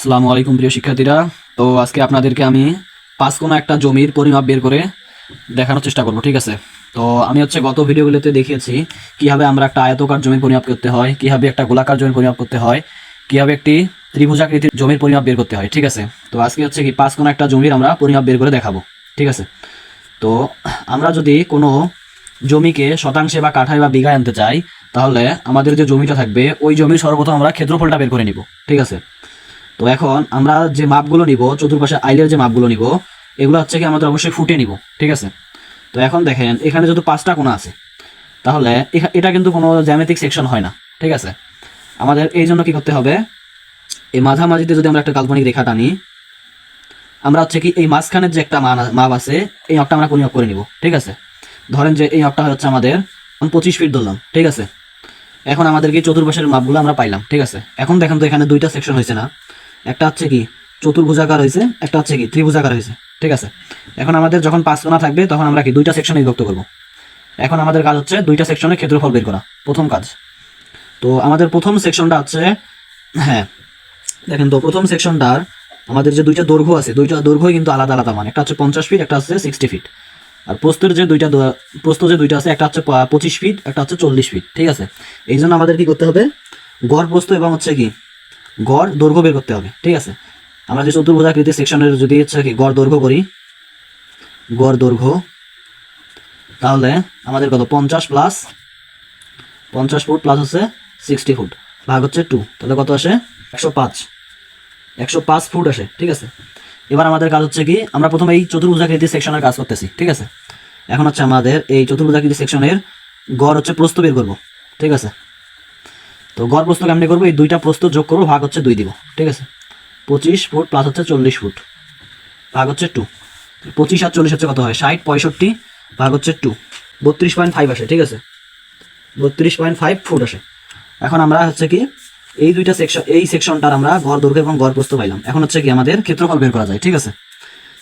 আসসালামু আলাইকুম প্রিয় শিক্ষার্থীরা। তো আজকে আপনাদেরকে আমি পাঁচ কোনো একটা জমির পরিমাপ বের করে দেখানোর চেষ্টা করব, ঠিক আছে? তো আমি হচ্ছে গত ভিডিওগুলোতে দেখিয়েছি কীভাবে আমরা একটা আয়তকার জমির পরিমাপ করতে হয়, কীভাবে একটা গোলাকার জমির পরিমাপ করতে হয়, কীভাবে একটি ত্রিভুজাকৃতির জমির পরিমাপ বের করতে হয়, ঠিক আছে? তো আজকে হচ্ছে কি পাঁচ কোনো একটা জমির আমরা পরিমাপ বের করে দেখাবো, ঠিক আছে? তো আমরা যদি কোনো জমিকে শতাংশে বা কাঠায় বা বিঘায় আনতে চাই, তাহলে আমাদের যে জমিটা থাকবে, ওই জমির সর্বপ্রথম আমরা ক্ষেত্রফলটা বের করে নিব, ঠিক আছে? তো এখন আমরা যে মাপগুলো নিব, চতুর্পাশে আইলের যে মাপগুলো নিব, এগুলো হচ্ছে কি আমাদের অবশ্যই ফুটে নিব, ঠিক আছে? তো এখন দেখেন, এখানে যেহেতু পাঁচটা কোণা আছে, তাহলে এটা কিন্তু কোনো জ্যামেটিক সেকশন হয় না, ঠিক আছে? আমাদের এই জন্য কি করতে হবে, এই মাঝামাঝিতে যদি আমরা একটা কাল্পনিক রেখা টানি, আমরা হচ্ছে কি এই মাঝখানের যে একটা মাপ আছে, এই মাপটা আমরা পরিমাপ করে নিব, ঠিক আছে? ধরেন যে এই মাপটা হচ্ছে আমাদের পঁচিশ ফিট ধরলাম, ঠিক আছে? এখন আমাদেরকে চতুর্পাশের মাপগুলো আমরা পাইলাম, ঠিক আছে? এখন দেখেন তো এখানে দুইটা সেকশন হয়েছে না একটা হচ্ছে কি, চতুর্ভুজাকার হয়েছে একটা হচ্ছে কি, ত্রিভুজাকার হয়েছে ঠিক আছে? এখন আমাদের যখন পাঁচ কোণা থাকবে, তখন আমরা কি দুইটা সেকশনে বিভক্ত করব। এখন আমাদের কাজ হচ্ছে দুইটা সেকশনের ক্ষেত্রফল বের করা, প্রথম কাজ। তো আমাদের প্রথম সেকশনটা হচ্ছে হ্যাঁ দেখেন তো, প্রথম সেকশনটার আমাদের যে দুইটা দৈর্ঘ্য আছে, দুইটা দৈর্ঘ্য কিন্তু আলাদা আলাদা মান, একটা হচ্ছে পঞ্চাশ ফিট একটা হচ্ছে সিক্সটি ফিট আর প্রস্তর যে দুইটা প্রস্থ যে দুইটা আছে, একটা হচ্ছে পঁচিশ ফিট একটা হচ্ছে চল্লিশ ফিট ঠিক আছে? এই জন্য আমাদের কি করতে হবে? গড় প্রস্থ এবং হচ্ছে কি গড় দৈর্ঘ্য বের করতে হবে, ঠিক আছে? আমরা যে চতুর্ভুজাকৃতি সেকশনের যদি হচ্ছে কি গড় দৈর্ঘ্য করি, গড় দৈর্ঘ্য, তাহলে আমাদের কত? পঞ্চাশ প্লাস পঞ্চাশ ফুট প্লাস হচ্ছে সিক্সটি ফুট, ভাগ হচ্ছে টু তাহলে কত আসে? একশো পাঁচ। একশো পাঁচ ফুট আসে, ঠিক আছে? এবার আমাদের কাজ হচ্ছে কি, আমরা প্রথমে এই চতুর্ভুজাকৃতি সেকশনের কাজ করতেছি, ঠিক আছে? এখন হচ্ছে আমাদের এই চতুর্ভুজাকৃতি সেকশনের গড় হচ্ছে প্রস্থ বের করব, ঠিক আছে? তো গড় প্রস্থ কেমনি করব? এই দুইটা প্রস্থ যোগ করব, ভাগ হচ্ছে দুই দিব। ঠিক আছে? পঁচিশ ফুট প্লাস হচ্ছে চল্লিশ ফুট। ভাগ হচ্ছে টু পঁচিশ আর চল্লিশ হচ্ছে কত হয়? ষাট, পঁয়ষট্টি, ভাগ হচ্ছে টু বত্রিশ পয়েন্ট ফাইভ আসে, ঠিক আছে? বত্রিশ পয়েন্ট ফাইভ ফুট আসে। এখন আমরা হচ্ছে কি, এই দুইটা সেকশন এই সেকশনটার আমরা ঘর দৈর্ঘ্য এবং গড় প্রস্থ পাইলাম। এখন হচ্ছে কি আমাদের ক্ষেত্রফল বের করা যায়, ঠিক আছে?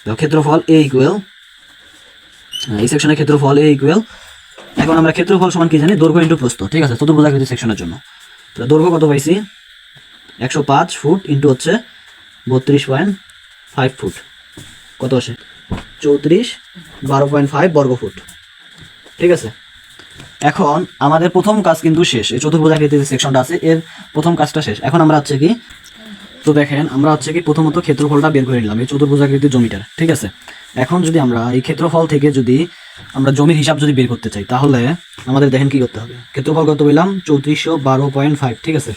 তো ক্ষেত্রফল এ ইকুয়েল এই সেকশনের ক্ষেত্রফল এ ইকুয়েল এখন আমরা ক্ষেত্রফল সমান কি জানি? দৈর্ঘ্য ইন্টু প্রস্থ, ঠিক আছে? চতুর্ভুজাকৃতি সেকশনের জন্য। দৈর্ঘ্য কত পাইছি? একশো পাঁচ ফুট ইন্টু হচ্ছে বত্রিশ পয়েন্ট ফাইভ ফুট। কত আসে? চৌত্রিশ, বারো পয়েন্ট ফাইভ বর্গ ফুট। ঠিক আছে? এখন আমাদের প্রথম কাজ কিন্তু শেষ। এই যে সেকশনটা আছে, এর প্রথম কাজটা শেষ। এখন আমরা হচ্ছে কি তো দেখেন, আমরা হচ্ছে কি প্রথমত ক্ষেত্রফলটা বের করে নিলাম, এই চতুর্ভুজাকৃতির জমিটার, ঠিক আছে? এখন যদি আমরা এই ক্ষেত্রফল থেকে যদি আমরা জমির হিসাব যদি বের করতে চাই, তাহলে আমাদের দেখেন কি করতে হবে? ক্ষেত্রফল কত পেলাম? চৌত্রিশশো বারো পয়েন্ট ফাইভ, ঠিক আছে?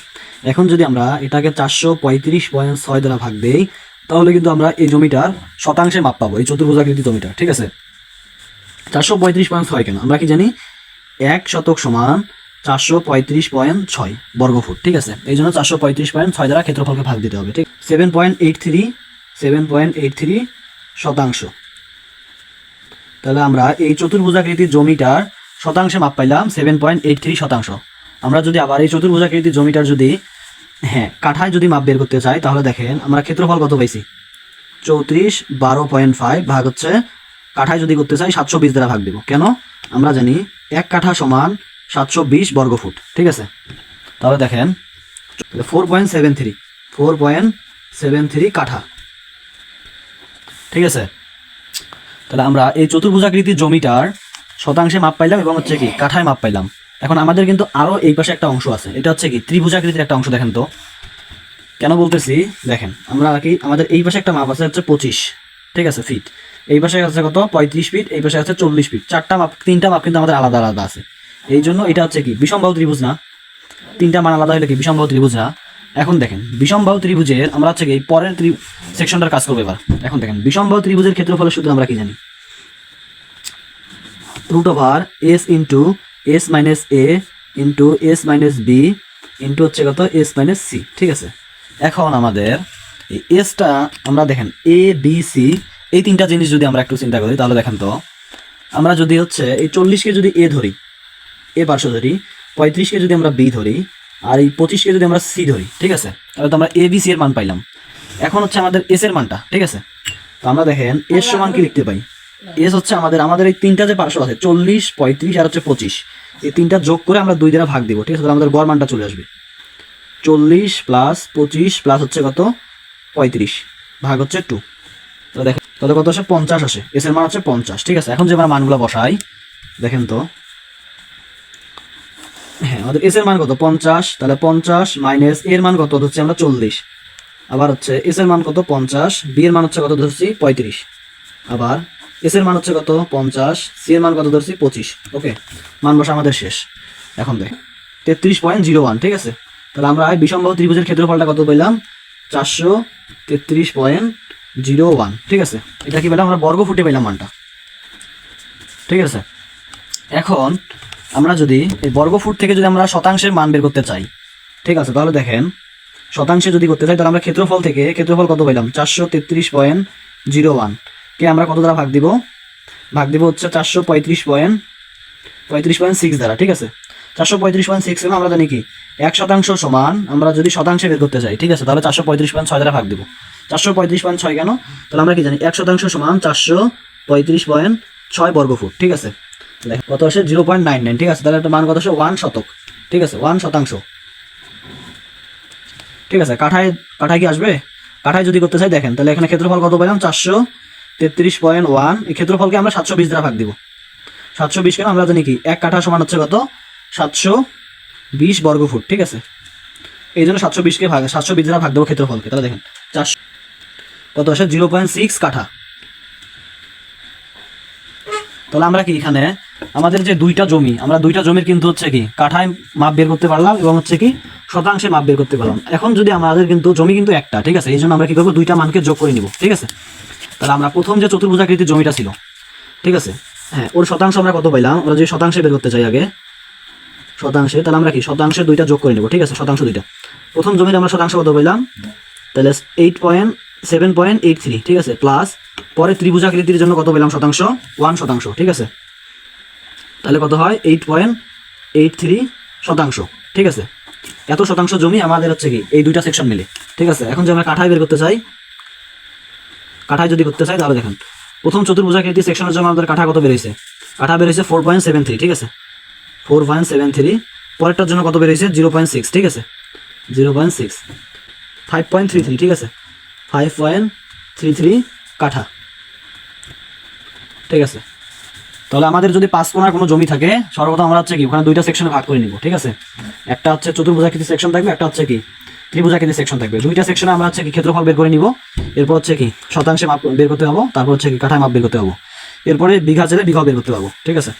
এখন যদি আমরা এটাকে চারশো পঁয়ত্রিশ পয়েন্ট ছয় দ্বারা ভাগ দেই, তাহলে কিন্তু আমরা এই জমিটার শতাংশে মাপ পাবো, এই চতুর্ভুজাকৃতি জমিটা, ঠিক আছে? চারশো পঁয়ত্রিশ পয়েন্ট ছয় কেন? আমরা কি জানি? এক শতক সমান চারশো পঁয়ত্রিশ পয়েন্ট ছয় বর্গফুট, ঠিক আছে? এই জন্য চারশো পঁয়ত্রিশ পয়েন্ট ছয় দ্বারা ক্ষেত্রফলকে ভাগ দিতে হবে, ঠিক? Seven point eight three, seven point eight three শতাংশ। তাহলে আমরা এই চতুর্ভুজাকৃতির জমিটার শতাংশে মাপ পাইলাম, সেভেন পয়েন্ট এইট থ্রি শতাংশ। আমরা যদি আবার এই চতুর্ভুজাকৃতির জমিটার যদি হ্যাঁ কাঠায় যদি মাপ বের করতে চাই, তাহলে দেখেন আমরা ক্ষেত্রফল কত পাইছি? চৌত্রিশ বারো পয়েন্ট ফাইভ ভাগ হচ্ছে, কাঠায় যদি করতে চাই, সাতশো বিশ দ্বারা ভাগ দেবো। কেন? আমরা জানি এক কাঠা সমান সাতশো বিশ বর্গফুট। ঠিক আছে? তাহলে দেখেন four point seven three four point seven three কাঠা। ঠিক আছে? তাহলে আমরা এই চতুর্ভুজাকৃতির জমিটার শতাংশে মাপ পাইলাম এবং হচ্ছে কি, কাঠায় মাপ পাইলাম। এখন আমাদের কিন্তু আরও এই পাশে একটা অংশ আছে। এটা হচ্ছে কি, ত্রিভুজাকৃতির একটা অংশ দেখেন তো। কেন বলতেছি? দেখেন, আমরা কি, আমাদের এই পাশে একটা মাপ আছে হচ্ছে পঁচিশ। ঠিক আছে ফিট এই পাশে আছে কত? পঁয়ত্রিশ ফিট এই পাশে আছে চল্লিশ ফিট চারটা মাপ, তিনটা মাপ কিন্তু আমাদের আলাদা আলাদা আছে। এই জন্য এটা হচ্ছে কি? বিষমবাহু ত্রিভুজ না? তিনটা মান আলাদা হলে কি? বিষমবাহু ত্রিভুজ না? এখন দেখেন বিষমবাহু ত্রিভুজের আমরা হচ্ছে কি এই পরের ত্রি সেকশনটার কাজ করব এবার। এখন দেখেন বিষমবাহু ত্রিভুজের ক্ষেত্রফলের সূত্র আমরা কি জানি? Root over S into S minus A into S minus B into হচ্ছে কত? এস মাইনাস সি ঠিক আছে? এখন আমাদের এই এসটা আমরা দেখেন এ বি সি এই তিনটা জিনিস যদি আমরা একটু চিন্তা করি, তাহলে দেখেন তো, আমরা যদি হচ্ছে এই চল্লিশকে যদি এ ধরি এ পার্শ্ব ধরি, পঁয়ত্রিশকে যদি আমরা বি ধরি, আর এই পঁচিশকে যদি আমরা সি ধরি, ঠিক আছে? তাহলে তো আমরা এ, বি, সি এর মান পাইলাম। এখন হচ্ছে আমাদের এস এর মানটা, ঠিক আছে? তো আমরা দেখেন, এস সমান কি লিখতে পাই? এস হচ্ছে আমাদের আমাদের এই তিনটা যে পার্শ্ব আছে, চল্লিশ, পঁয়ত্রিশ আর হচ্ছে পঁচিশ, এই তিনটা যোগ করে আমরা দুই দ্বারা ভাগ দিব, ঠিক আছে? তাহলে আমাদের গড় মানটা চলে আসবে। চল্লিশ প্লাস পঁচিশ প্লাস হচ্ছে কত? পঁয়ত্রিশ, ভাগ হচ্ছে টু। তো দেখেন, তাহলে কত আসে? পঞ্চাশ আসে। এস এর মান হচ্ছে পঞ্চাশ, ঠিক আছে? এখন যে আমরা মানগুলো বসাই, দেখেন তো হ্যাঁ আমাদের এস এর মান কত? পঞ্চাশ। তাহলে পঞ্চাশ মাইনাস এর মান কত? হচ্ছে আমরা চল্লিশ। আবার হচ্ছে এস এর মান কত? পঞ্চাশ। বি এর মান হচ্ছে কত? ধরছি পঁয়ত্রিশ। আবার এস এর মান হচ্ছে কত? পঞ্চাশ। সি এর মান কত? ধরছি পঁচিশ। ওকে মান বসা আমাদের শেষ। এখন দেখ, তেত্রিশ পয়েন্ট জিরো ওয়ান, ঠিক আছে? তাহলে আমরা বিষমবাহু ত্রিভুজের ক্ষেত্রফলটা কত পেলাম? চারশো তেত্রিশ পয়েন্ট জিরো ওয়ান, ঠিক আছে? এটা কি পেলাম? আমরা বর্গ ফুটে পেলাম মানটা। ঠিক আছে? এখন আমরা যদি এই বর্গ ফুট থেকে যদি আমরা শতাংশের মান বের করতে চাই, ঠিক আছে? তাহলে দেখেন, শতাংশে যদি করতে চাই, তাহলে আমরা ক্ষেত্রফল থেকে ক্ষেত্রফল কত পেলাম চারশো তেত্রিশ পয়েন্ট জিরো ওয়ান। কে আমরা কত দ্বারা ভাগ দিব? ভাগ দিব হচ্ছে চারশো পঁয়ত্রিশ পয়েন্ট পঁয়ত্রিশ পয়েন্ট সিক্স দ্বারা, ঠিক আছে? চারশো পঁয়ত্রিশ পয়েন্ট সিক্স আমরা জানি কি? এক শতাংশ সমান আমরা যদি শতাংশে বের করতে চাই, ঠিক আছে? তাহলে চারশো পঁয়ত্রিশ পয়েন্ট ছয় দ্বারা ভাগ দিব। চারশো পঁয়ত্রিশ পয়েন্ট ছয় কেন? তাহলে আমরা কি জানি? এক শতাংশ সমান চারশো পঁয়ত্রিশ পয়েন্ট ছয় বর্গফুট, ঠিক আছে? কত আসে? জিরো পয়েন্ট নাইন নাইন, ঠিক আছে? তাহলে একটা মান কত আসে? ওয়ান শতক, ঠিক আছে? ওয়ান শতাংশ। ঠিক আছে? কাঠায় কাঠায় কি আসবে? কাঠায় যদি করতে চাই, দেখেন, তাহলে এখানে ক্ষেত্রফল কত পেলাম? চারশো তেত্রিশ পয়েন্ট ওয়ান, এই ক্ষেত্রফলকে আমরা সাতশো বিশ দ্বারা ভাগ দিব। সাতশো বিশ কেন? আমরা জানি কি, এক কাঠা সমান হচ্ছে কত? সাতশো বিশ বর্গ ফুট ঠিক আছে? এই জন্য সাতশো বিশকে ভাগ, সাতশো বিশ দ্বারা ভাগ দেবো ক্ষেত্রফলকে। তাহলে দেখেন, চারশো কত আসে? জিরো পয়েন্ট সিক্স কাঠা। তাহলে আমরা কি এখানে আমাদের যে দুইটা জমি, আমরা দুইটা জমির কিন্তু হচ্ছে কি, কাঠায় মাপ বের করতে পারলাম এবং হচ্ছে কি, শতাংশে মাপ বের করতে পারলাম। এখন যদি আমাদের কিন্তু জমি কিন্তু একটা, ঠিক আছে? এই জন্য আমরা কি করব? দুইটা মানকে যোগ করে নিব, ঠিক আছে? তাহলে আমরা প্রথম যে চতুর্ভুজাকৃতির জমিটা ছিল, ঠিক আছে? হ্যাঁ ওর শতাংশ আমরা কত পাইলাম? আমরা যদি শতাংশে বের করতে চাই আগে, শতাংশে, তাহলে আমরা কি, শতাংশে দুইটা যোগ করে নেব, ঠিক আছে? শতাংশ দুইটা। প্রথম জমির আমরা শতাংশ কত পাইলাম? তাহলে eight point seven point eight three ঠিক আছে? প্লাস পরে ত্রিভুজাকৃতির জন্য কত পেলাম শতাংশ? ওয়ান শতাংশ, ঠিক আছে? তাহলে কত হয়? এইট পয়েন্ট এইট থ্রি শতাংশ। ঠিক আছে? এত শতাংশ জমি আমাদের হচ্ছে কি? এই দুইটা সেকশন মিলে। ঠিক আছে? এখন যদি আমরা কাঠায় বের করতে চাই, কাঠায় যদি করতে চাই, তাহলে দেখেন। প্রথম চতুর্ভুজাকৃতি সেকশনের জন্য আমাদের কাঠা কত বেরোইছে কাঠা বেরোইছে ফোর পয়েন্ট সেভেন থ্রি ঠিক আছে? ফোর পয়েন্ট সেভেন থ্রি পরেরটার জন্য কত বেরোইছে জিরো পয়েন্ট সিক্স ঠিক আছে? Zero point six five point three three ঠিক আছে? ফাইভ পয়েন্ট থ্রি থ্রি কাঠা। ঠিক আছে? তাহলে আমাদের যদি পাঁচ কোনার কোনো জমি থাকে, সর্বপ্রথম আমরা হচ্ছে কি, ওখানে দুইটা সেকশনে ভাগ করে নিব, ঠিক আছে? একটা হচ্ছে চতুর্ভুজাকৃতি সেকশন থাকবে, একটা হচ্ছে কি, ত্রিভুজাকৃতি সেকশন থাকবে। দুইটা সেকশনে আমরা হচ্ছে কি ক্ষেত্রফল বের করে নিব, এরপর হচ্ছে কি, শতাংশে মাপ বের করতে পাবো, তারপর হচ্ছে কি কাঠায় মাপ বের করতে পাবো। এরপরে বিঘা ছেলে বিঘা বের করতে পারব ঠিক আছে?